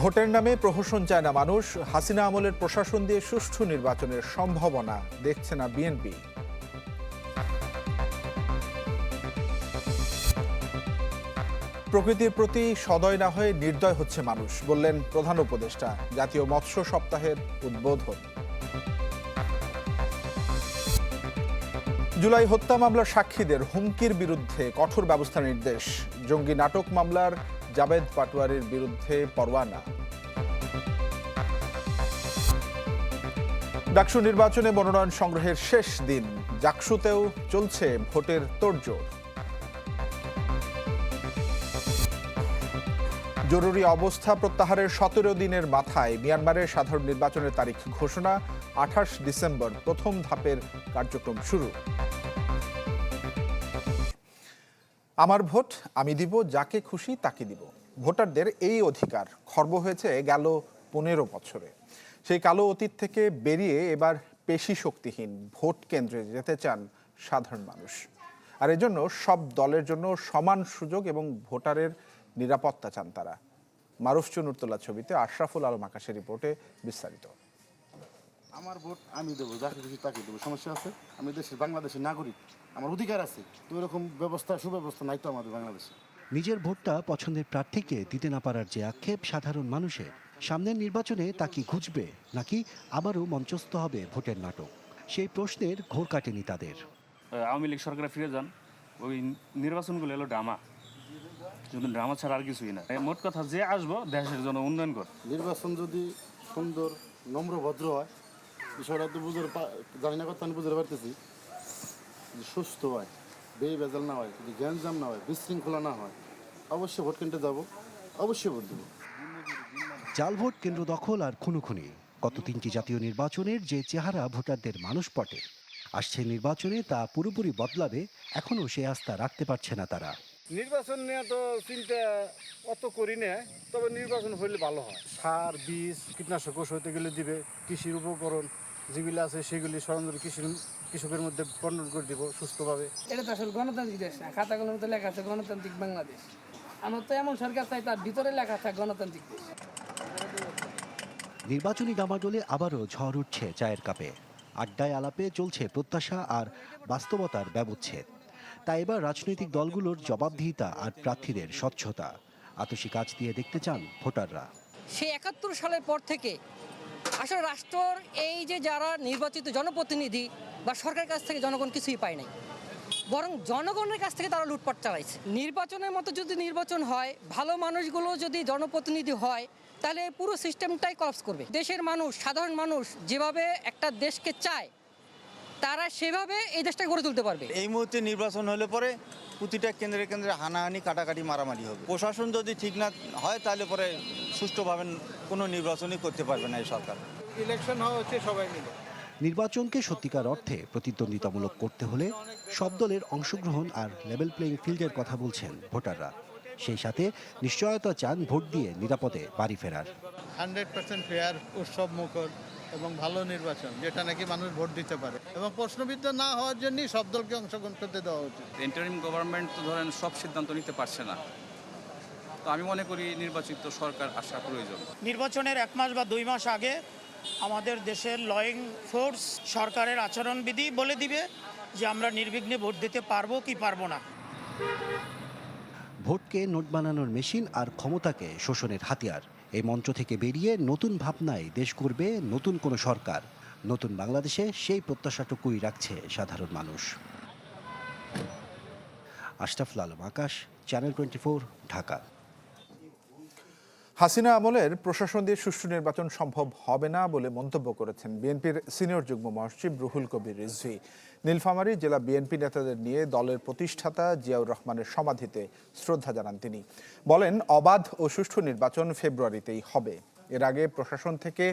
ভোটের নামে প্রহসন চায় না মানুষ। হাসিনা আমলের প্রশাসন দিয়ে সুষ্ঠু নির্বাচনের সম্ভাবনা দেখছে না বিএনপি। প্রকৃতির প্রতি সদয় না হয়ে নির্দয় হচ্ছে মানুষ, বললেন প্রধান উপদেষ্টা। জাতীয় মৎস্য সপ্তাহের উদ্বোধন। জুলাই হত্যা মামলার সাক্ষীদের হুমকির বিরুদ্ধে কঠোর ব্যবস্থা নির্দেশ। জঙ্গি নাটক মামলার জাবেদ পাটোয়ারির বিরুদ্ধে পরোয়ানা। ডাকসু নির্বাচনে মনোনয়ন সংগ্রহের শেষ দিন, জাকসুতেও চলছে ভোটের তোড়জোড়। জরুরি অবস্থা প্রত্যাহারের সতেরো দিনের মাথায় মিয়ানমারের সাধারণ নির্বাচনের তারিখ ঘোষণা, আঠাশ ডিসেম্বর প্রথম ধাপের কার্যক্রম শুরু। আমার ভোট, আমি দিব, যাকে খুশি তাকে দিব। ভোটারদের এই অধিকার খর্ব হয়েছে গেল পনেরো বছরে। সেই কালো অতীত থেকে বেরিয়ে এবার পেশি শক্তিহীন ভোট কেন্দ্রে যেতে চান সাধারণ মানুষ। আর এজন্য সব দলের জন্য সমান সুযোগ এবং ভোটারের নিরাপত্তা চান তারা। মারুফ চুনুরতলা ছবিতে আশরাফুল আলম আকাশের রিপোর্টে বিস্তারিত। আমার ভোট আমি দেবো, যাকে খুশি তাকে দেবো। সমস্যা আছে? আমি দেশের বাংলাদেশের নাগরিক। আমার অধিকার আছে তো এরকম ব্যবস্থা সুব্যবস্থা নাই তো আমাদের বাংলাদেশে। নিজের ভোটটা পছন্দের প্রার্থীকে দিতে না পারার যে আক্ষেপ সাধারণ মানুষের সামনের নির্বাচনে তা কি ঘুচবে নাকি আবারও মঞ্চস্থ হবে ভোটের নাটক? সেই প্রশ্নের ঘোর কাটেনি তাদের। আওয়ামী লীগ সরকারে ফিরে যান ওই নির্বাচনগুলো এলো ড্রামা। শুধু ড্রামা ছাড়া আর কিছুই না। মোট কথা যে আসব দেশের জন্য উন্নয়ন কর। নির্বাচন যদি সুন্দর নম্র ভদ্র হয় বিষয়টা তো বুঝতে পা- জানি না কথা আমি বুঝতে পারতেছি। যে সুস্থ হয় বেয়ে বেজাল না হয় যদি গ্যাঞ্জাম না হয় বিশৃঙ্খলা না হয় অবশ্যই ভোট কিনতে যাব অবশ্যই ভোট দেবো। জাল ভোট কেন্দ্র দখল আর খুনোখুনি গত তিনটি জাতীয় নির্বাচনের যে চেহারা ভোটারদের মানুষ পটে আসছে নির্বাচনে তা পুরোপুরি বদলাবে এখনও সে আস্থা রাখতে পারছে না তারা। নির্বাচন নিয়ে তো চিন্তা অত করি না তবে নির্বাচন হইলে ভালো হয়। সার বীজ কীটনাশক ওষুধ গেলে দিবে কৃষির উপকরণ। যেগুলি আছে সেগুলি সরঞ্জাম কৃষির কৃষকের মধ্যে বন্টন করে দিব সুস্থভাবে। এটা তো আসলে গণতান্ত্রিক দেশ না। খাতাগুলোর মধ্যে লেখা আছে গণতান্ত্রিক বাংলাদেশ। আমার তো এমন সরকার চাই তার ভিতরে লেখা থাকে গণতান্ত্রিক দেশ। নির্বাচনী ডামাডোলে আবারও ঝড় উঠছে চায়ের কাপে। আড্ডায় আলাপে চলছে প্রত্যাশা আর বাস্তবতার ব্যবচ্ছেদ। তাই এবার রাজনৈতিক দলগুলোর জবাবদিহিতা আর প্রার্থীদের স্বচ্ছতা। আতসী কাজ দিয়ে দেখতে চান ভোটাররা। সেই একাত্তর সালের পর থেকে আসলে রাষ্ট্রর এই যে যারা নির্বাচিত জনপ্রতিনিধি বা সরকারের কাছ থেকে জনগণ কিছুই পায় নাই, বরং জনগণের কাছ থেকে তারা লুটপাট চালাইছে। নির্বাচনের মতো যদি নির্বাচন হয়, ভালো মানুষগুলো যদি জনপ্রতিনিধি হয়, তাহলে পুরো সিস্টেমটাই কলাপস করবে। দেশের মানুষ, সাধারণ মানুষ যেভাবে একটা দেশকে চায়, তারা সেভাবে এই দেশটা গড়ে তুলতে পারবে। এই মুহূর্তে নির্বাচন হলে পরে প্রতিটা কেন্দ্রে কেন্দ্রে হানাহানি কাটাকাটি মারামারি হবে। প্রশাসন যদি ঠিক না হয় তাহলে পরে সুষ্ঠুভাবে কোনো নির্বাচনই করতে পারবে না এই সরকার। ইলেকশন হওয়া হচ্ছে সবাই মিলে। নির্বাচনকে সত্যিকার অর্থে প্রতিদ্বন্দ্বিতামূলক করতে হলে সব দলের অংশগ্রহণ আর লেভেল প্লেইং ফিল্ডের কথা বলছেন ভোটাররা। সেই সাথে নিশ্চয়তা চান ভোট দিয়ে নিরাপদে বাড়ি ফেরার। হান্ড্রেড পার্সেন্ট ফেয়ার উৎসব মুখর এবং ভালো নির্বাচন যেটা নাকি মানুষ ভোট দিতে পারে। এবং প্রশ্নবিদ্ধ না হওয়ার জন্যই সব দলকে অংশগ্রহণ করতে দেওয়া উচিত। ইন্টারিম গভর্নমেন্ট তো ধরেন সব সিদ্ধান্ত নিতে পারছে না। তো আমি মনে করি নির্বাচিত সরকার আসা প্রয়োজন। নির্বাচনের এক মাস বা দুই মাস আগে আমাদের দেশের লয়িং ফোর্স সরকারের আচরণবিধি বলে দিবে যে আমরা নির্বিঘ্নে ভোট দিতে পারব কি পারব না। ভোটকে নোট বানানোর মেশিন আর ক্ষমতাকে শোষণের হাতিয়ার। এই মঞ্চ থেকে বেরিয়ে নতুন ভাবনায় দেশ করবে নতুন কোনো সরকার। নতুন বাংলাদেশে সেই প্রত্যাশাটুকুই রাখছে সাধারণ মানুষ। Ashraful Alam Akash channel twenty Dhaka. Hasina আমলের প্রশাসন দিয়ে সুষ্ঠু নির্বাচন সম্ভব হবে না বলে মন্তব্য করেছেন বিএনপির সিনিয়র যুগ্ম মহাসচিব রুহুল কবির রিজভি। নীলফামারী জেলা বিএনপি নেতাদের নিয়ে দলের প্রতিষ্ঠাতা জিয়াউর রহমানের সমাধিতে শ্রদ্ধা জানান তিনি। বলেন, অবাধ ও সুষ্ঠু নির্বাচন ফেব্রুয়ারিতেই হবে। এর আগে প্রশাসন থেকে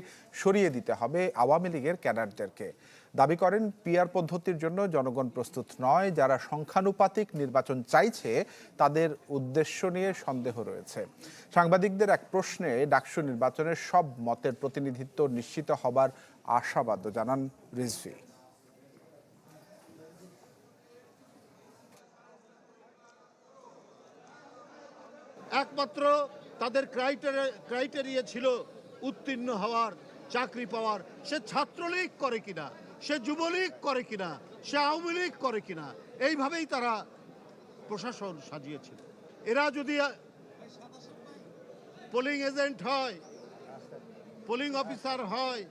সরিয়ে দিতে হবে আওয়ামী লীগের ক্যাডারদেরকে। দাবি করেন পিয়ার পদ্ধতির জন্য জনগণ প্রস্তুত নয়, যারা সংখ্যানুপাতিক নির্বাচন চাইছে তাদের উদ্দেশ্য নিয়ে সন্দেহ রয়েছে। সাংবাদিকদের এক প্রশ্নে ডাকসু নির্বাচনের সব মতের প্রতিনিধিত্ব নিশ্চিত হবার আশাবাদ জানান রিজভি। একমাত্র তাদের ক্রাইটেরিয়া ক্রাইটেরিয়া ছিল উত্তীর্ণ হওয়ার, চাকরি পাওয়ার। সে ছাত্রলীগ করে কিনা? সে যুবলীগ করে কিনা, সে আওয়ামী লীগ করে কিনা, এইভাবেই তারা প্রশাসন সাজিয়েছিল। এরা যদি পোলিং এজেন্ট হয় পোলিং অফিসার হয়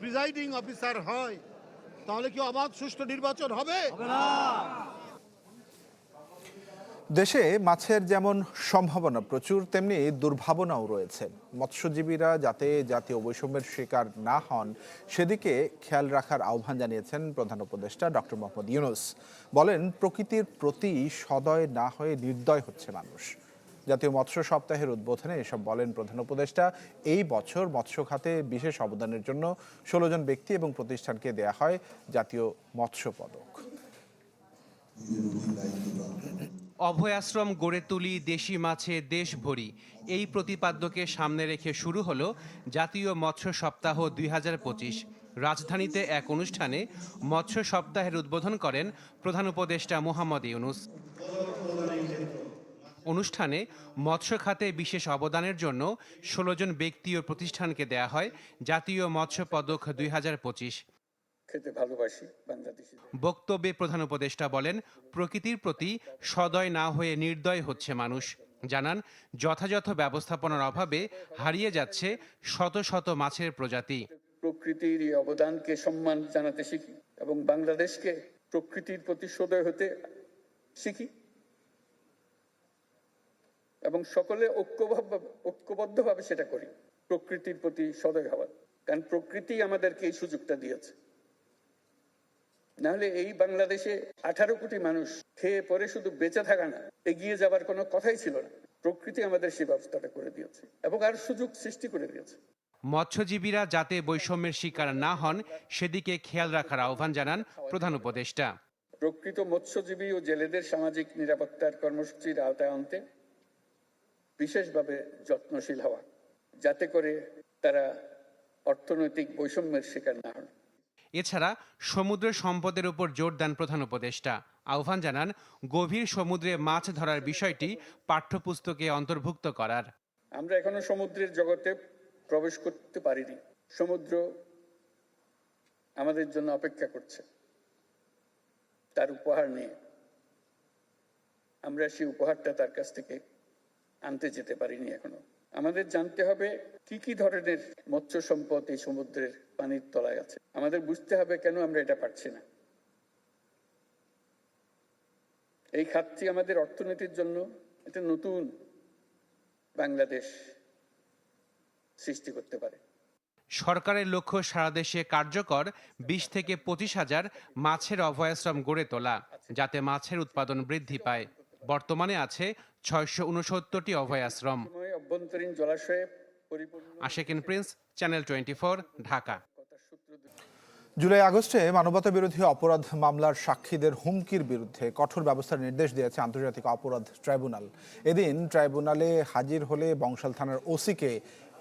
প্রিজাইডিং অফিসার হয়, তাহলে কি অবাধ সুষ্ঠু নির্বাচন হবে? দেশে মাছের যেমন সম্ভাবনা প্রচুর, তেমনি দুর্ভাবনাও রয়েছে। মৎস্যজীবীরা যাতে জাতীয় বৈষম্যের শিকার না হন, সেদিকে খেয়াল রাখার আহ্বান জানিয়েছেন প্রধান উপদেষ্টা ডক্টর মোহাম্মদ ইউনুস। বলেন, প্রকৃতির প্রতি সদয় না হয়ে নির্দয় হচ্ছে মানুষ। জাতীয় মৎস্য সপ্তাহের উদ্বোধনে এসব বলেন প্রধান উপদেষ্টা। এই বছর মৎস্য খাতে বিশেষ অবদানের জন্য ষোলো জন ব্যক্তি এবং প্রতিষ্ঠানকে দেয়া হয় জাতীয় মৎস্য পদক। অভয়াশ্রম গড়ে তুলি দেশি মাছে দেশ ভরি। এই প্রতিপাদ্যকে সামনে রেখে শুরু হলো জাতীয় মৎস্য সপ্তাহ দুই হাজার পঁচিশ। রাজধানীতে এক অনুষ্ঠানে মৎস্য সপ্তাহের উদ্বোধন করেন প্রধান উপদেষ্টা মোহাম্মদ ইউনুস। অনুষ্ঠানে মৎস্য খাতে বিশেষ অবদানের জন্য ষোলো জন ব্যক্তি ও প্রতিষ্ঠানকে দেয়া হয় জাতীয় মৎস্য পদক দুই হাজার পঁচিশ। খেতে ভালোবাসি বাংলাদেশি বক্তব্যে প্রধান উপদেষ্টা বলেন প্রকৃতির প্রতি সদয় না হয়ে নির্দয় হচ্ছে মানুষ। জানান যথাযথ ব্যবস্থাপনার অভাবে হারিয়ে যাচ্ছে শত শত মাছের প্রজাতি। প্রকৃতির এই অবদানকে সম্মান জানাতে শিখি এবং বাংলাদেশকে প্রকৃতির প্রতি সদয় হতে শিখি এবং সকলে ঐক্যভাবে ঐক্যবদ্ধভাবে সেটা করি। প্রকৃতির প্রতি সদয় হওয়ার। কারণ প্রকৃতি আমাদেরকে এই সুযোগটা দিয়েছে। নাহলে এই বাংলাদেশে আঠারো কোটি মানুষ খেয়ে পরে শুধু বেঁচে থাকা না এগিয়ে যাবার কোনো কথাই ছিল না। প্রকৃতি আমাদের সেই ব্যবস্থাটা করে দিয়েছে এবং আর সুযোগ সৃষ্টি করে দিয়েছে। মৎস্যজীবীরা যাতে বৈষম্যের শিকার না হন সেদিকে খেয়াল রাখার আহ্বান জানান প্রধান উপদেষ্টা। প্রকৃত মৎস্যজীবী ও জেলেদের সামাজিক নিরাপত্তার কর্মসূচির আওতায় আনতে বিশেষভাবে যত্নশীল হওয়া যাতে করে তারা অর্থনৈতিক বৈষম্যের শিকার না হন। এছাড়া সমুদ্র সম্পদের উপর জোর দেন প্রধান উপদেষ্টা। আহ্বান জানান, গভীর সমুদ্রে মাছ ধরার বিষয়টি পাঠ্যপুস্তকে অন্তর্ভুক্ত করার। আমরা এখনও সমুদ্রের জগতে প্রবেশ করতে পারিনি। সমুদ্র আমাদের জন্য অপেক্ষা করছে। তার উপহার নিয়ে আমরা সেই উপহারটা তার কাছ থেকে আনতে যেতে পারিনি এখনও। আমাদের জানতে হবে কি কি ধরনের মৎস্য সম্পদ এই সমুদ্রের পানির তলায় আছে। আমাদের বুঝতে হবে কেন আমরা এটা পারছি না। এই খাতটি আমাদের অর্থনীতির জন্য একটা নতুন বাংলাদেশ সৃষ্টি করতে পারে। সরকারের লক্ষ্য সারা দেশে কার্যকর বিশ থেকে পঁচিশ হাজার মাছের অভয়াশ্রম গড়ে তোলা, যাতে মাছের উৎপাদন বৃদ্ধি পায়। বর্তমানে আছে ছয়শো উনসত্তরটি অভয়াশ্রম। অভ্যন্তরীণ জলাশয়ে Ashekin Prince channel twenty Dhaka. July আগস্টে মানবতা বিরোধী অপরাধ মামলার সাক্ষীদের হুমকির বিরুদ্ধে কঠোর ব্যবস্থার নির্দেশ দিয়েছে আন্তর্জাতিক অপরাধ ট্রাইব্যুনাল। এদিন ট্রাইব্যুনালে হাজির হলে বংশাল থানার ওসিকে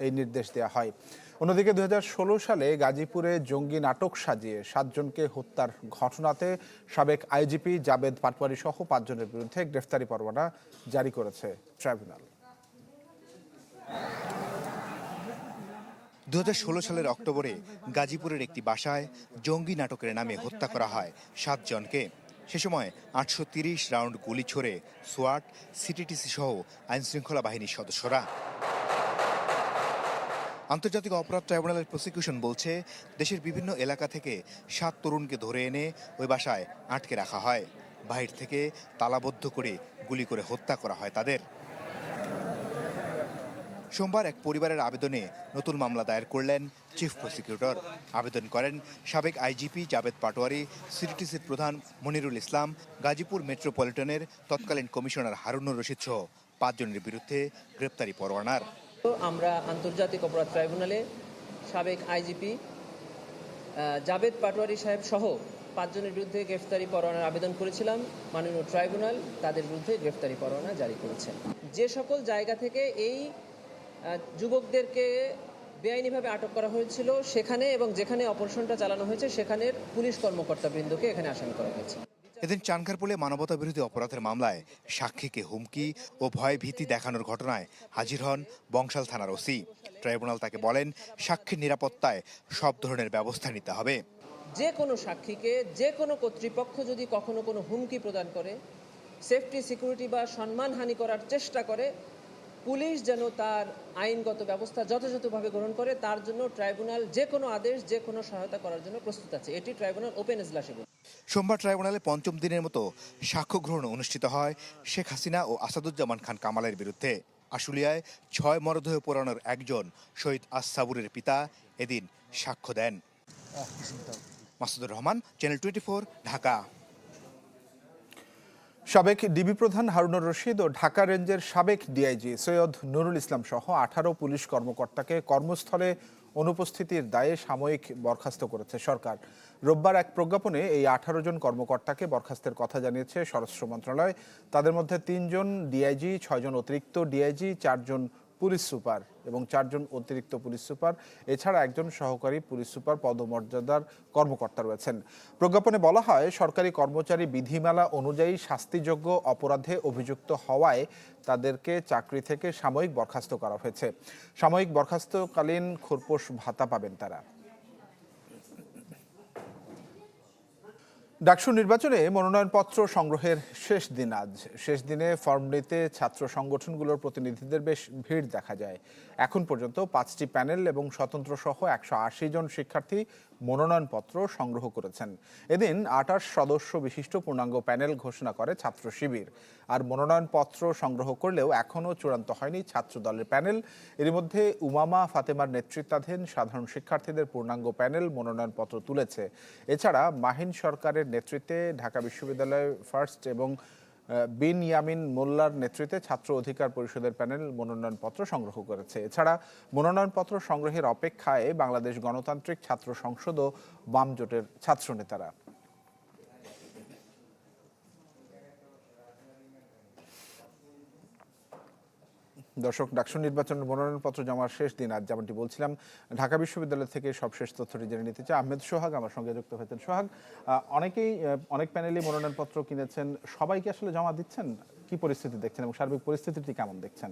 এই নির্দেশ দেওয়া হয়। অন্যদিকে দুই হাজার ষোলো সালে গাজীপুরে জঙ্গি নাটক সাজিয়ে সাতজনকে হত্যার ঘটনাতে সাবেক আইজিপি জাবেদ পাটওয়ারি সহ পাঁচজনের বিরুদ্ধে গ্রেফতারি পরোয়ানা জারি করেছে ট্রাইব্যুনাল। দু হাজার ষোলো সালের অক্টোবরে গাজীপুরের একটি বাসায় জঙ্গি নাটকের নামে হত্যা করা হয় সাতজনকে। সে সময় আটশো রাউন্ড গুলি ছড়ে, সোয়াট, সিটিটিসি সহ আইনশৃঙ্খলা বাহিনীর সদস্যরা আন্তর্জাতিক অপরাধ ট্রাইব্যুনালের প্রসিকিউশন বলছে, দেশের বিভিন্ন এলাকা থেকে সাত তরুণকে ধরে এনে ওই বাসায় আটকে রাখা হয়। বাহির থেকে তালাবদ্ধ করে গুলি করে হত্যা করা হয় তাদের। সোমবার এক পরিবারের আবেদনে নতুন মামলা দায়ের করলেন চিফ প্রসিকিউটর। আবেদন করেন সাবেক আইজিপি জাবেদ পাটোয়ারি সিটিটিসির প্রধান মনিরুল ইসলাম, গাজীপুর মেট্রোপলিটনের তৎকালীন কমিশনার হারুনুর রশিদ সহ পাঁচজনের বিরুদ্ধে গ্রেপ্তারি পরোয়ানার। আমরা আন্তর্জাতিক অপরাধ ট্রাইব্যুনালে সাবেক আইজিপি জাবেদ পাটোয়ারি সাহেব সহ পাঁচজনের বিরুদ্ধে গ্রেফতারি পরোয়ানার আবেদন করেছিলাম। মাননীয় ট্রাইব্যুনাল তাদের বিরুদ্ধে গ্রেফতারি পরোয়ানা জারি করেছেন যে সকল জায়গা থেকে এই যুবকদেরকে বেআইনিভাবে আটক করা হয়েছিল, সেখানে এবং যেখানে অপারেশনটা চালানো হয়েছে, সেখানের পুলিশ কর্মকর্তাবৃন্দকে এখানে আসামি করা হয়েছে। এদিন চানখারপুলে মানবতা বিরোধী অপরাধের মামলায় সাক্ষীকে হুমকি ও ভয় ভীতি দেখানোর ঘটনায় হাজির হন বংশাল থানার ওসি। ট্রাইব্যুনাল তাকে বলেন, সাক্ষীর নিরাপত্তায় সব ধরনের ব্যবস্থা নিতে হবে। যে কোনো সাক্ষীকে, যে কোনো কর্তৃপক্ষ যদি কখনো কোনো হুমকি প্রদান করে, সেফটি, সিকিউরিটি বা সম্মানহানি করার চেষ্টা করে পুলিশ যেন তার আইনগত ব্যবস্থা যথাযথভাবে গ্রহণ করে, তার জন্য ট্রাইব্যুনাল যে কোনো আদেশ যে কোনো সহায়তা করার জন্য প্রস্তুত আছে। এটি ট্রাইব্যুনাল ওপেন এজলাসে। সোমবার ট্রাইব্যুনালে পঞ্চম দিনের মতো সাক্ষ্য গ্রহণ অনুষ্ঠিত হয় শেখ হাসিনা ও আসাদুজ্জামান খান কামালের বিরুদ্ধে। আশুলিয়ায় ছয় মরদেহ পোড়ানোর একজন শহীদ আসাবুরের পিতা এদিন সাক্ষ্য দেন। Masudur Rahman channel twenty Dhaka. সাবেক ডিবি প্রধান হারুনুর রশিদ ও ঢাকা রেঞ্জের সাবেক ডিআইজি সৈয়দ নুরুল ইসলাম সহ আঠারো পুলিশ কর্মকর্তাকে কর্মস্থলে অনুপস্থিতির দায়ে সাময়িক বরখাস্ত করেছে সরকার। রোববার এক প্রজ্ঞাপনে এই আঠারো জন কর্মকর্তাকে বরখাস্তের কথা জানিয়েছে স্বরাষ্ট্র মন্ত্রণালয়। তাদের মধ্যে তিনজন ডিআইজি, ছয়জন অতিরিক্ত ডিআইজি, চারজন পুলিশ সুপার এবং চারজন অতিরিক্ত পুলিশ সুপার, এছাড়া একজন সহকারী পুলিশ সুপার পদমর্যাদার কর্মকর্তা রয়েছেন। প্রজ্ঞাপনে বলা হয়, সরকারি কর্মচারী বিধিমালা অনুযায়ী শাস্তিযোগ্য অপরাধে অভিযুক্ত হওয়ায় তাদেরকে চাকরি থেকে সাময়িক বরখাস্ত করা হয়েছে। সাময়িক বরখাস্তকালীন খোরপোশ ভাতা পাবেন তারা। ডাকসু নির্বাচনে মনোনয়নপত্র সংগ্রহের শেষ দিন আজ। শেষ দিনে ফর্ম নিতে ছাত্র সংগঠনগুলোর প্রতিনিধিদের বেশ ভিড় দেখা যায়। এখন পর্যন্ত পাঁচটি প্যানেল এবং স্বতন্ত্র সহ একশো আশি জন শিক্ষার্থী মনোনয়নপত্র সংগ্রহ করেছেন। এদিন আঠাশ সদস্য বিশিষ্ট পূর্ণাঙ্গ প্যানেল ঘোষণা করে ছাত্র শিবির। আর মনোনয়নপত্র সংগ্রহ করলেও এখনও চূড়ান্ত হয়নি ছাত্র দলের প্যানেল। এর মধ্যে উমামা ফাতেমার নেতৃত্বাধীন সাধারণ শিক্ষার্থীদের পূর্ণাঙ্গ প্যানেল মনোনয়নপত্র তুলেছে। এছাড়া মাহিন সরকারের নেতৃত্বে ঢাকা বিশ্ববিদ্যালয় ফার্স্ট এবং বিন ইয়ামিন মোল্লার নেতৃত্বে ছাত্র অধিকার পরিষদের প্যানেল মনোনয়নপত্র সংগ্রহ করেছে। এছাড়া মনোনয়নপত্র সংগ্রহের অপেক্ষায় বাংলাদেশ গণতান্ত্রিক ছাত্র সংসদ ও বামজোটের ছাত্রনেতারা। দর্শক, ডাকসু নির্বাচনের মনোনয়নপত্র জমার শেষ দিন। আজ যেমনটি বলছিলাম, ঢাকা বিশ্ববিদ্যালয় থেকে সবশেষ তথ্যটি জেনে নিতে চাই। আহমেদ সোহাগ আমার সঙ্গে যুক্ত হয়েছেন। সোহাগ অনেকেই অনেক প্যানেলই মনোনয়নপত্র কিনেছেন। সবাইকে আসলে জমা দিচ্ছেন? কি পরিস্থিতি দেখছেন এবং সার্বিক পরিস্থিতিটি কেমন দেখছেন?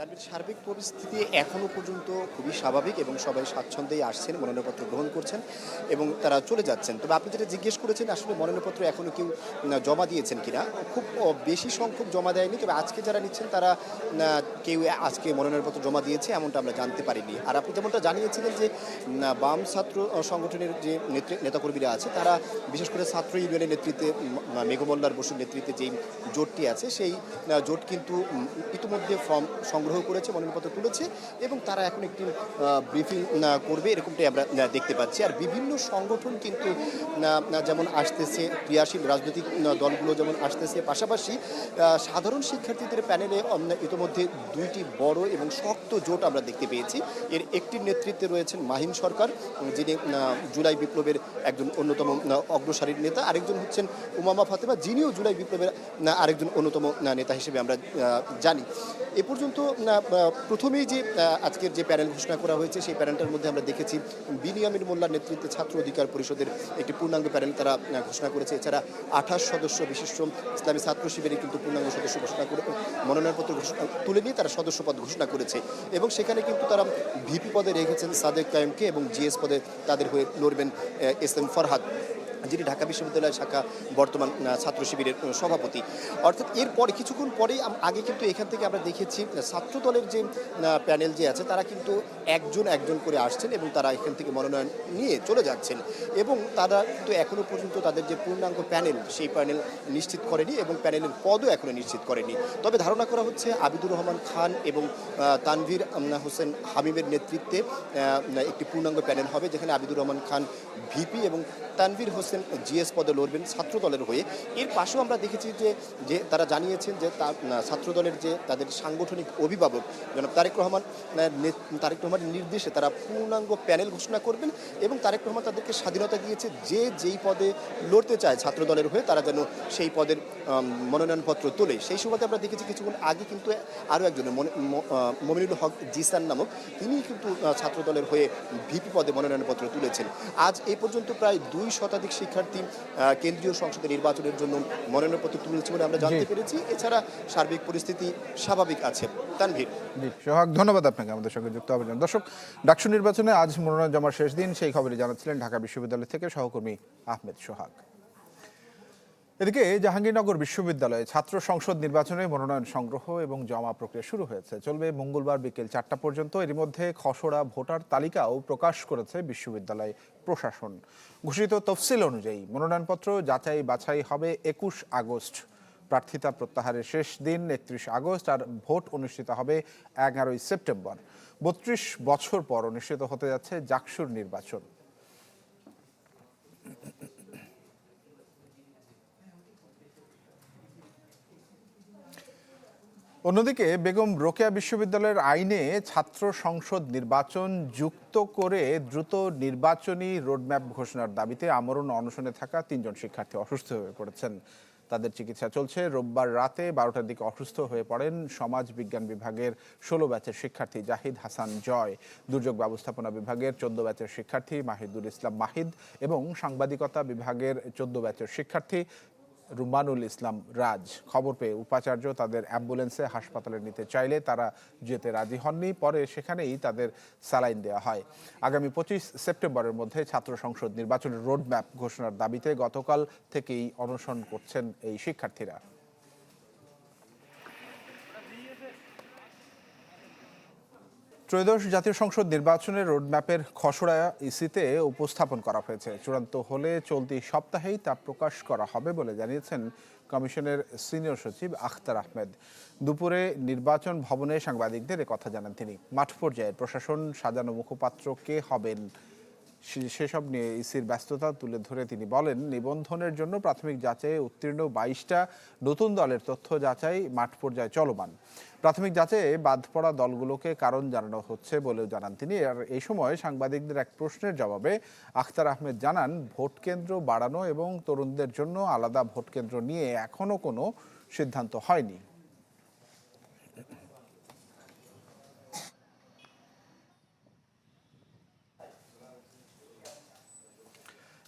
তার সার্বিক পরিস্থিতি এখনও পর্যন্ত খুবই স্বাভাবিক এবং সবাই স্বাচ্ছন্দ্যেই আসছেন, মনোনয়নপত্র গ্রহণ করছেন এবং তারা চলে যাচ্ছেন। তবে আপনি যেটা জিজ্ঞেস করেছেন, আসলে মনোনয়নপত্র এখনও কেউ জমা দিয়েছেন কিনা? খুব বেশি সংখ্যক জমা দেয়নি, তবে আজকে যারা নিচ্ছেন তারা কেউ আজকে মনোনয়নপত্র জমা দিয়েছে এমনটা আমরা জানতে পারিনি। আর আপনি যেমনটা জানিয়েছিলেন যে বাম ছাত্র সংগঠনের যে নেতৃ নেতাকর্মীরা আছে, তারা বিশেষ করে ছাত্র ইউনিয়নের নেতৃত্বে মেঘমল্লার বসুর নেতৃত্বে যেই জোটটি আছে, সেই জোট কিন্তু ইতিমধ্যে ফর্ম সংগ্রহ করেছে, মনোনয়নপত্র তুলেছে এবং তারা এখন একটি ব্রিফিং করবে। এরকমটাই আমরা দেখতে পাচ্ছি। আর বিভিন্ন সংগঠন কিন্তু যেমন আসতেছে, ক্রিয়াশীল রাজনৈতিক দলগুলো যেমন আসতেছে, পাশাপাশি সাধারণ শিক্ষার্থীদের প্যানেলে ইতিমধ্যে দুইটি বড় এবং শক্ত জোট আমরা দেখতে পেয়েছি। এর একটির নেতৃত্বে রয়েছেন মাহিম সরকার, যিনি জুলাই বিপ্লবের একজন অন্যতম অগ্রসারীর নেতা। আরেকজন হচ্ছেন উমামা ফাতেমা, যিনিও জুলাই বিপ্লবের আরেকজন অন্যতম নেতা হিসেবে আমরা জানি। এ পর্যন্ত প্রথমেই যে আজকের যে প্যানেল ঘোষণা করা হয়েছে, সেই প্যানেলটার মধ্যে আমরা দেখেছি বিনিয়ামিন মোল্লার নেতৃত্বে ছাত্র অধিকার পরিষদের একটি পূর্ণাঙ্গ প্যানেল তারা ঘোষণা করেছে। এছাড়া আঠাশ সদস্য বিশিষ্ট ইসলামী ছাত্র শিবিরের কিন্তু পূর্ণাঙ্গ সদস্য ঘোষণা করে, মনোনয়নপত্র ঘোষণা, তুলে নিয়ে তারা সদস্য পদ ঘোষণা করেছে। এবং সেখানে কিন্তু তারা ভিপি পদে রেখেছেন সাদেক কায়েমকে এবং জিএস পদে তাদের হয়ে লড়বেন এস এম ফরহাদ। যিনি ঢাকা বিশ্ববিদ্যালয় শাখা বর্তমান ছাত্র শিবিরের সভাপতি। অর্থাৎ এরপরে কিছুক্ষণ পরেই আগে কিন্তু এখান থেকে আমরা দেখেছি ছাত্র দলের যে প্যানেল যে আছে, তারা কিন্তু একজন একজন করে আসছেন এবং তারা এখান থেকে মনোনয়ন নিয়ে চলে যাচ্ছেন। এবং তারা কিন্তু এখনও পর্যন্ত তাদের যে পূর্ণাঙ্গ প্যানেল, সেই প্যানেল নিশ্চিত করেনি এবং প্যানেলের পদও এখনও নিশ্চিত করেনি। তবে ধারণা করা হচ্ছে আবিদুর রহমান খান এবং তানভীর হোসেন হামিমের নেতৃত্বে একটি পূর্ণাঙ্গ প্যানেল হবে, যেখানে আবিদুর রহমান খান ভিপি এবং তানভীর হোসেন হোসেন জিএস পদে লড়বেন ছাত্রদলের হয়ে। এর পাশেও আমরা দেখেছি যে যে তারা জানিয়েছেন যে তার ছাত্র দলের যে তাদের সাংগঠনিক অভিভাবক জনাব তারেক রহমান তারেক রহমানের নির্দেশে তারা পূর্ণাঙ্গ প্যানেল ঘোষণা করবেন এবং তারেক রহমান তাদেরকে স্বাধীনতা দিয়েছে যে যেই পদে লড়তে চায় ছাত্রদলের হয়ে, তারা যেন সেই পদের মনোনয়নপত্র তোলে। সেই সুবাদে আমরা দেখেছি কিছুক্ষণ আগে কিন্তু আরও একজন মনে- মমিনুল হক জিসান নামক, তিনি কিন্তু ছাত্রদলের হয়ে ভিপি পদে মনোনয়নপত্র তুলেছেন। আজ এই পর্যন্ত প্রায় দুই শতাধিক শিক্ষার্থী কেন্দ্রীয় সংসদে নির্বাচনের জন্য মনোনয়নপত্র তুলেছে বলে আমরা জানতে পেরেছি। এছাড়া সার্বিক পরিস্থিতি স্বাভাবিক আছে। তানভীর। সোহাগ ধন্যবাদ আপনাকে আমাদের সঙ্গে যুক্ত হবেন দর্শক ডাকসু নির্বাচনে আজ মনোনয়ন জমার শেষ দিন সেই খবরে জানাচ্ছিলেন ঢাকা বিশ্ববিদ্যালয় থেকে সহকর্মী আহমেদ সোহাগ। এদিকে জাহাঙ্গীরনগর বিশ্ববিদ্যালয়ে ছাত্র সংসদ নির্বাচনে মনোনয়ন সংগ্রহ এবং জমা প্রক্রিয়া শুরু হয়েছে। চলবে মঙ্গলবার বিকেল চারটা পর্যন্ত। এর মধ্যে খসড়া ভোটার তালিকাও প্রকাশ করেছে বিশ্ববিদ্যালয় প্রশাসন। ঘোষিত তফসিল অনুযায়ী মনোনয়নপত্র যাচাই বাছাই হবে একুশ আগস্ট। প্রার্থিতা প্রত্যাহারের শেষ দিন একত্রিশ আগস্ট আর ভোট অনুষ্ঠিত হবে এগারোই সেপ্টেম্বর। বত্রিশ বছর পর অনুষ্ঠিত হতে যাচ্ছে জাকসুর নির্বাচন। অন্যদিকে বেগম রোকেয়া বিশ্ববিদ্যালয়ের আইনে ছাত্র সংসদ নির্বাচন যুক্ত করে দ্রুত নির্বাচনী রোডম্যাপ ঘোষণার দাবিতে আমরণ অনশনে থাকা তিনজন শিক্ষার্থী অসুস্থ হয়ে পড়েছেন। তাদের চিকিৎসা চলছে। রোববার রাতে বারোটার দিকে অসুস্থ হয়ে পড়েন সমাজ বিজ্ঞান বিভাগের ষোলো ব্যাচের শিক্ষার্থী জাহিদ হাসান জয়। দুর্যোগ ব্যবস্থাপনা বিভাগের চোদ্দ ব্যাচের শিক্ষার্থী মাহিদুল ইসলাম মাহিদ এবং সাংবাদিকতা বিভাগের চোদ্দ ব্যাচের শিক্ষার্থী রুমানুল ইসলাম রাজ। খবর পেয়ে উপাচার্য তাদের অ্যাম্বুলেন্সে হাসপাতালে নিতে চাইলে তারা যেতে রাজি হননি, পরে সেখানেই তাদের স্যালাইন দেওয়া হয়। আগামী পঁচিশ সেপ্টেম্বরের মধ্যে ছাত্র সংসদ নির্বাচনের রোডম্যাপ ঘোষণার দাবিতে গতকাল থেকেই অনশন করছেন এই শিক্ষার্থীরা। ত্রয়োদশ জাতীয় সংসদ নির্বাচনের রোডম্যাপের খসড়া ইসিতে উপস্থাপন করা হয়েছে। চূড়ান্ত হলে চলতি সপ্তাহেই তা প্রকাশ করা হবে বলে জানিয়েছেন কমিশনের সিনিয়র সচিব আখতার আহমেদ। দুপুরে নির্বাচন ভবনে সাংবাদিকদের কথা জানান তিনি। মাঠ পর্যায়ে প্রশাসন, সাজানো মুখপাত্র কে হবেন সেসব নিয়ে ইসির ব্যস্ততা তুলে ধরে তিনি বলেন, নিবন্ধনের জন্য প্রাথমিক যাচাইয়ে উত্তীর্ণ বাইশটা নতুন দলের তথ্য যাচাই মাঠ পর্যায়ে চলমান। প্রাথমিক যাচাইয়ে বাদ পড়া দলগুলোকে কারণ জানানো হচ্ছে বলেও জানান তিনি। আর এই সময় সাংবাদিকদের এক প্রশ্নের জবাবে আখতার আহমেদ জানান, ভোট কেন্দ্র বাড়ানো এবং তরুণদের জন্য আলাদা ভোট কেন্দ্র নিয়ে এখনও কোনো সিদ্ধান্ত হয়নি।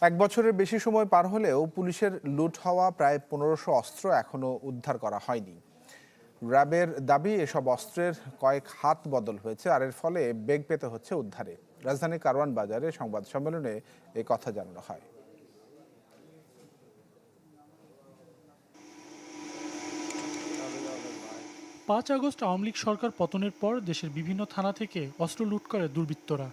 এক বছরের বেশি সময় পার হলেও পুলিশের লুট হওয়া প্রায় পনেরোশো অস্ত্র এখনও উদ্ধার করা হয়নি। র্যাবের দাবি, এসব অস্ত্রের কয়েক হাত বদল হয়েছে আর এর ফলে বেগ পেতে হচ্ছে উদ্ধারে। রাজধানী কারওয়ান বাজারে সংবাদ সম্মেলনে এ কথা জানানো হয়। পাঁচ আগস্ট আওয়ামী লীগ সরকার পতনের পর দেশের বিভিন্ন থানা থেকে অস্ত্র লুট করে দুর্বৃত্তরা।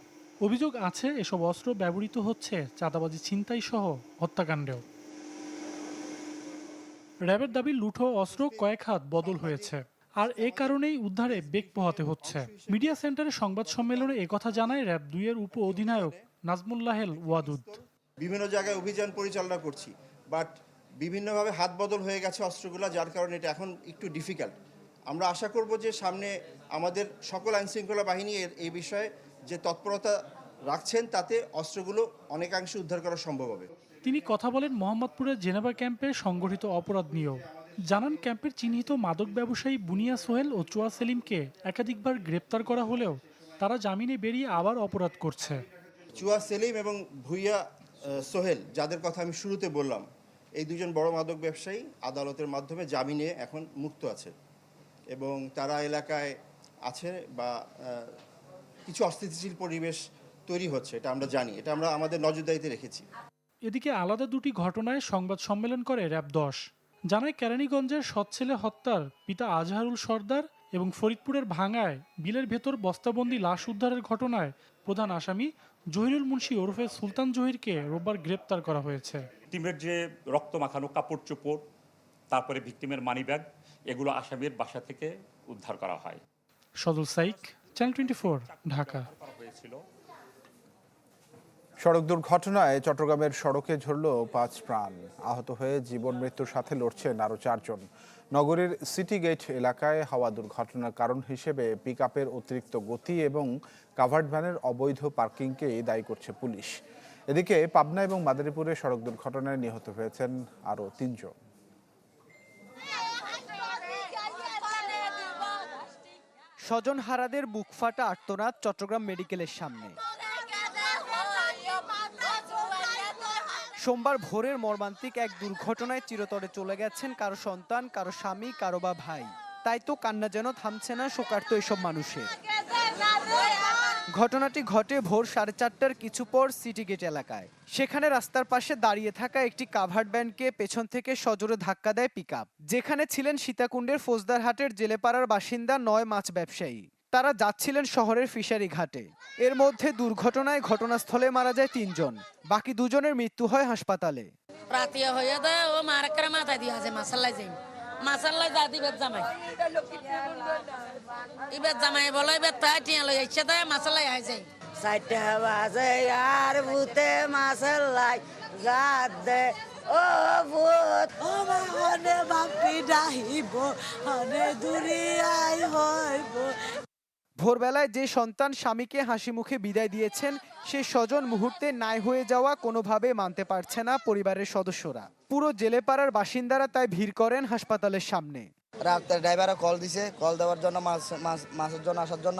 অভিযোগ আছে, এসব অস্ত্র ব্যবহৃত হচ্ছে চাঁদাবাজি ছিনতাই সহ হত্যাকাণ্ডেও। র্যাবের দাবি লুঠো অস্ত্র কয়েক হাত বদল হয়েছে। আর এ কারণেই উদ্ধারে বেগ পোহাতে হচ্ছে। মিডিয়া সেন্টারে সংবাদ সম্মেলনে একথা জানায় র্যাব দুইয়ের উপ অধিনায়ক নাজমুল্লাহেল ওয়াদুদ। বিভিন্ন জায়গায় অভিযান পরিচালনা করছি বাট বিভিন্নভাবে হাত বদল হয়ে গেছে অস্ত্রগুলো, যার কারণে এটা এখন একটু ডিফিকাল্ট আমরা আশা করব যে সামনে আমাদের সকল আইনশৃঙ্খলা বাহিনী এই বিষয়ে যে তৎপরতা রাখছেন, তাতে অস্ত্রগুলো অনেকাংশে উদ্ধার করা সম্ভব হবে। তিনি কথা বলেন মোহাম্মদপুরের জেনেভা ক্যাম্পে সংগঠিত অপরাধ নিয়েও। জানান, ক্যাম্পের চিহ্নিত মাদক ব্যবসায়ী বুনিয়া সোহেল ও চোয়া সেলিমকে একাধিকবার গ্রেপ্তার করা হলেও তারা জামিনে বেরিয়ে আবার অপরাধ করছে। চুয়া সেলিম এবং ভুইয়া সোহেল, যাদের কথা আমি শুরুতে বললাম, এই দুজন বড় মাদক ব্যবসায়ী আদালতের মাধ্যমে জামিনে এখন মুক্ত আছে এবং তারা এলাকায় আছে বা কিছু অস্থিতিশীল পরিবেশ তৈরি হচ্ছে, এটা আমরা জানি, এটা আমরা আমাদের নজরদারিতে রেখেছি। এদিকে আলাদা দুটি ঘটনায় সংবাদ সম্মেলন করে র্যাব দশ। জানায় কেরানীগঞ্জের সৎছেলে হত্যার পিতা আজহারুল সর্দার এবং ফরিদপুরের ভাঙায় বিলের ভেতর বস্তাবন্দি লাশ উদ্ধারের ঘটনায় প্রধান আসামি জহিরুল মুন্সি ওরফে সুলতান জহিরকে রোববার গ্রেপ্তার করা হয়েছে। ভিকটিমের যে রক্ত মাখানো কাপড় চোপড় তারপরে ভিকটিমের মানিব্যাগ এগুলো আসামির বাসা থেকে উদ্ধার করা হয়। সদল সাইক চ্যানেল টোয়েন্টি ঢাকা। হয়েছিল। সড়ক দুর্ঘটনায় চট্টগ্রামের সড়কে ঝরল পাঁচ প্রাণ। আহত হয়ে জীবন মৃত্যুর সাথে লড়ছেন আরও চারজন। নগরীর সিটি গেট এলাকায় হওয়া দুর্ঘটনার কারণ হিসেবে পিকআপের অতিরিক্ত গতি এবং কাভার্ড ভ্যানের অবৈধ পার্কিংকে দায়ী করছে পুলিশ। এদিকে পাবনা এবং মাদারীপুরে সড়ক দুর্ঘটনায় নিহত হয়েছেন আরও তিনজন। স্বজন হারাদের বুক ফাটা আর্তনাদ চট্টগ্রাম মেডিকেলের সামনে। সোমবার ভোরের মর্মান্তিক এক দুর্ঘটনায় চিরতরে চলে গেছেন কারও সন্তান, কারও স্বামী, কারও বা ভাই। তাই তো কান্না যেন থামছে না, শোকার্ত এসব মানুষের। ঘটনাটি ঘটে ভোর সাড়ে চারটার কিছু পর সিটি গেট এলাকায়। সেখানে রাস্তার পাশে দাঁড়িয়ে থাকা একটি কাভার্ড ভ্যানকে পেছন থেকে সজোরে ধাক্কা দেয় পিকআপ যেখানে ছিলেন সীতাকুণ্ডের ফৌজদারহাটের জেলেপাড়ার বাসিন্দা নয় মাছ ব্যবসায়ী। তারা যাচ্ছিলেন শহরের ফিশারি ঘাটে। এর মধ্যে দুর্ঘটনায় ঘটনাস্থলে মারা যায় তিনজন। বাকি দুজনের মৃত্যু হয় হাসপাতালে। রাতিয়া দেয় ও দিয়া যাই। যা দিবে জামাই। ইবে জামাই বলে ইবে তাই টিয়া লই আইছে দেয় মাসাল্লাই আই যাই। চারটা বাজে আর ভূতে মাসাল্লাই রাত দে। ও ভূত ও মা হনে বাপি ডাহিব হইব। ভোরবেলায় যে সন্তান স্বামীকে হাসি মুখে বিদায় দিয়েছেন, সে স্বজন মুহূর্তে নাই হয়ে যাওয়া কোনোভাবে মানতে পারছে না পরিবারের সদস্যরা। পুরো জেলেপাড়ার বাসিন্দারা তাই ভিড় করেন হাসপাতালের সামনে। রাত্রে ড্রাইভারে কল দিছে কল দেওয়ার জন্য মাছ, মাছের জন্য, আসার জন্য।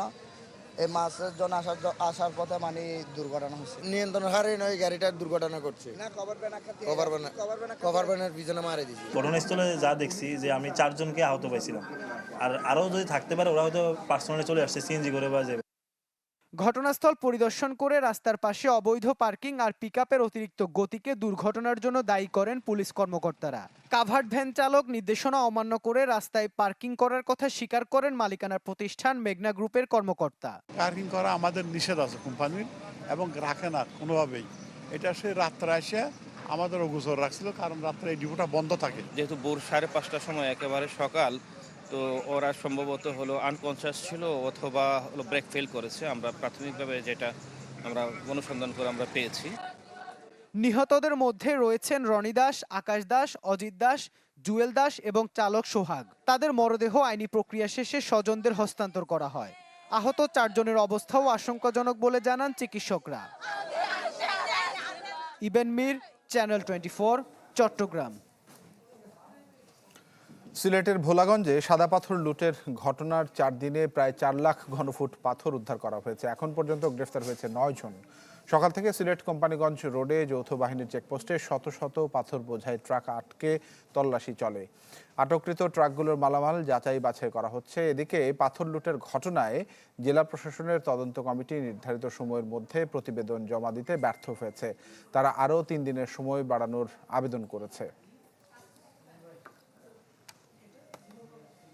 এই মাছের জন্য আসার আসার পথে মানে দুর্ঘটনা হয়েছে নিয়ন্ত্রণ হারে নয় গাড়িটা দুর্ঘটনা করছে। কভার ব্যানার পিছনে মারে দিছে ঘটনাস্থলে যা দেখছি যে আমি চারজনকে আহত পাইছিলাম। আর আরও যদি থাকতে পারে ওরা হয়তো পার্সোনালি চলে আসছে সিএনজি করে বা যে ঘটনাস্থল পরিদর্শন করে রাস্তার পাশে অবৈধ পার্কিং আর পিকআপের অতিরিক্ত গতিকে দুর্ঘটনার জন্য দায়ী করেন পুলিশ কর্মকর্তারা। কাভার্ড ভ্যান চালক নির্দেশনা অমান্য করে রাস্তায় পার্কিং করার কথা স্বীকার করেন মালিকানার প্রতিষ্ঠান মেঘনা গ্রুপের কর্মকর্তা। পার্কিং করা আমাদের নিষেধ আছে কোম্পানির এবং রাখে না কোনোভাবেই। এটা সে রাত্রে এসে আমাদের অগুসর রাখছিল কারণ রাত্রে এই ডিপোটা বন্ধ থাকে। যেহেতু ভোর সাড়ে পাঁচটার সময় একেবারে সকাল তো ওরা সম্ভবত হলো আনকনসিয়াস ছিল অথবা হলো ব্রেক ফেল করেছে। আমরা প্রাথমিকভাবে যেটা আমরা অনুসন্ধান করে আমরা পেয়েছি। নিহতদের মধ্যে রয়েছেন রনি দাস, আকাশ দাস, অজিত দাস, জুয়েল দাস এবং চালক সোহাগ। তাদের মরদেহ আইনি প্রক্রিয়া শেষে স্বজনদের হস্তান্তর করা হয়। আহত চারজনের অবস্থাও আশঙ্কাজনক বলে জানান চিকিৎসকরা। Eben Mir channel twenty Chattogram. সিলেটের ভোলাগঞ্জে সাদা পাথর লুটের ঘটনার চার দিনে প্রায় চার লাখ ঘনফুট পাথর উদ্ধার করা হয়েছে। এখন পর্যন্ত গ্রেফতার হয়েছে নয় জন। সকাল থেকে সিলেট কোম্পানিগঞ্জ রোডে যৌথ বাহিনীর চেকপোস্টে শত শত পাথর বোঝাই ট্রাক আটকে তল্লাশি চলে। আটককৃত ট্রাকগুলোর মালামাল যাচাই বাছাই করা হচ্ছে। এদিকে পাথর লুটের ঘটনায় জেলা প্রশাসনের তদন্ত কমিটি নির্ধারিত সময়ের মধ্যে প্রতিবেদন জমা দিতে ব্যর্থ হয়েছে। তারা আরও তিন দিনের সময় বাড়ানোর আবেদন করেছে।